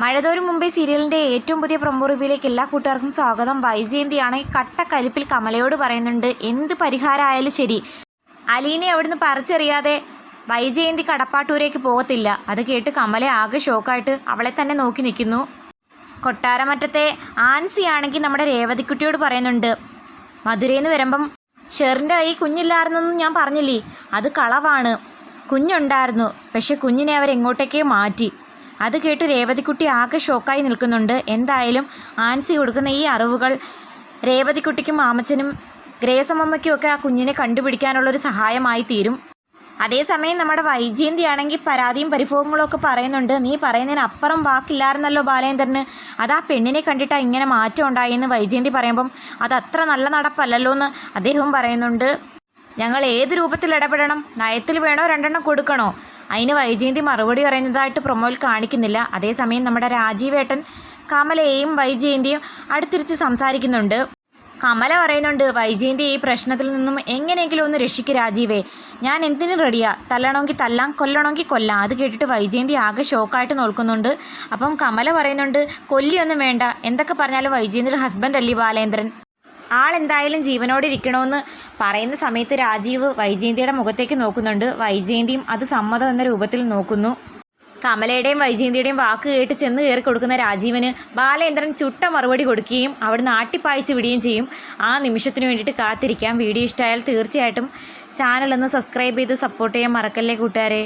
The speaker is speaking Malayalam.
മഴതോരും മുംബൈ സീരിയലിന്റെ ഏറ്റവും പുതിയ പ്രൊമോ റിവ്യൂയിലേക്ക് എല്ലാ കൂട്ടുകാർക്കും സ്വാഗതം. വൈജയന്തിയാണ് കട്ട കലിപ്പിൽ കമലയോട് പറയുന്നുണ്ട് എന്ത് പരിഹാരമായാലും ശരി. അലീനെ അവിടുന്ന് പറിച്ചെറിയാതെ വൈജയന്തി കടപ്പാട്ടൂരേക്ക് പോകത്തില്ല. അത് കേട്ട് കമല ആകെ ഷോക്കായിട്ട് അവളെ തന്നെ നോക്കി നിൽക്കുന്നു. കൊട്ടാരമറ്റത്തെ ആൻസി ആണെങ്കിൽ നമ്മുടെ രേവതിക്കുട്ടിയോട് പറയുന്നുണ്ട് മധുരയിൽ നിന്ന് വരുമ്പം ഷെറിന്റെ കൈ കുഞ്ഞില്ലായിരുന്നെന്നും ഞാൻ പറഞ്ഞില്ലേ? അത് കളവാണ്. കുഞ്ഞുണ്ടായിരുന്നു. പക്ഷെ കുഞ്ഞിനെ അവരെങ്ങോട്ടേക്കേ മാറ്റി. അത് കേട്ട് രേവതിക്കുട്ടി ആകെ ഷോക്കായി നിൽക്കുന്നുണ്ട്. എന്തായാലും ആൻസി കൊടുക്കുന്ന ഈ അറിവുകൾ രേവതിക്കുട്ടിക്കും മാമച്ചനും ഗ്രേസമ്മയ്ക്കും ഒക്കെ ആ കുഞ്ഞിനെ കണ്ടുപിടിക്കാനുള്ളൊരു സഹായമായി തീരും. അതേസമയം നമ്മുടെ വൈജയന്തി ആണെങ്കിൽ പരാതിയും പരിഭവങ്ങളും ഒക്കെ പറയുന്നുണ്ട്. നീ പറയുന്നതിന് അപ്പുറം വാക്കില്ലായിരുന്നല്ലോ ബാലേന്ദ്രന്. അത് ആ പെണ്ണിനെ കണ്ടിട്ടാ ഇങ്ങനെ മാറ്റം ഉണ്ടായെന്ന് വൈജയന്തി പറയുമ്പം അത് അത്ര നല്ല നടപ്പല്ലല്ലോ എന്ന് അദ്ദേഹവും പറയുന്നുണ്ട്. ഞങ്ങൾ ഏത് രൂപത്തിൽ ഇടപെടണം? നയത്തിൽ വേണോ രണ്ടെണ്ണം കൊടുക്കണോ? അതിന് വൈജയന്തി മറുപടി പറയുന്നതായിട്ട് പ്രൊമോയിൽ കാണിക്കുന്നില്ല. അതേസമയം നമ്മുടെ രാജീവേട്ടൻ കമലയെയും വൈജയന്തിയും അടുത്തിരുത്തി സംസാരിക്കുന്നുണ്ട്. കമല പറയുന്നുണ്ട് വൈജയന്തി ഈ പ്രശ്നത്തിൽ നിന്നും എങ്ങനെയെങ്കിലും ഒന്ന് രക്ഷിക്ക് രാജീവേ. ഞാൻ എന്തിനും റെഡിയാ? തല്ലണമെങ്കിൽ തല്ലാം കൊല്ലണമെങ്കിൽ കൊല്ലാം. അത് കേട്ടിട്ട് വൈജയന്തി ആകെ ഷോക്കായിട്ട് നോക്കുന്നുണ്ട് അപ്പം കമല പറയുന്നുണ്ട് കൊല്ലിയൊന്നും വേണ്ട. എന്തൊക്കെ പറഞ്ഞാലും വൈജയന്തിയുടെ ഹസ്ബൻഡ് അല്ലേ ബാലേന്ദ്രൻ? ആളെന്തായാലും ജീവനോടെ ഇരിക്കണമെന്ന് പറയുന്ന സമയത്ത് രാജീവ് വൈജയന്തിയുടെ മുഖത്തേക്ക് നോക്കുന്നുണ്ട്. വൈജയന്തിയും അത് സമ്മതം എന്ന രൂപത്തിൽ നോക്കുന്നു. കമലയുടെയും വൈജയന്തിയുടെയും വാക്ക് കേട്ട് ചെന്ന് കയറി കൊടുക്കുന്ന രാജീവന് ബാലേന്ദ്രൻ ചുട്ട മറുപടി കൊടുക്കുകയും അവിടുന്ന് ആട്ടിപ്പായിച്ച് വിടുകയും ചെയ്യും. ആ നിമിഷത്തിന് വേണ്ടിയിട്ട് കാത്തിരിക്കാം. വീഡിയോ ഇഷ്ടമായാൽ തീർച്ചയായിട്ടും ചാനലൊന്ന് സബ്സ്ക്രൈബ് ചെയ്ത് സപ്പോർട്ട് ചെയ്യാൻ മറക്കല്ലേ കൂട്ടുകാരെ.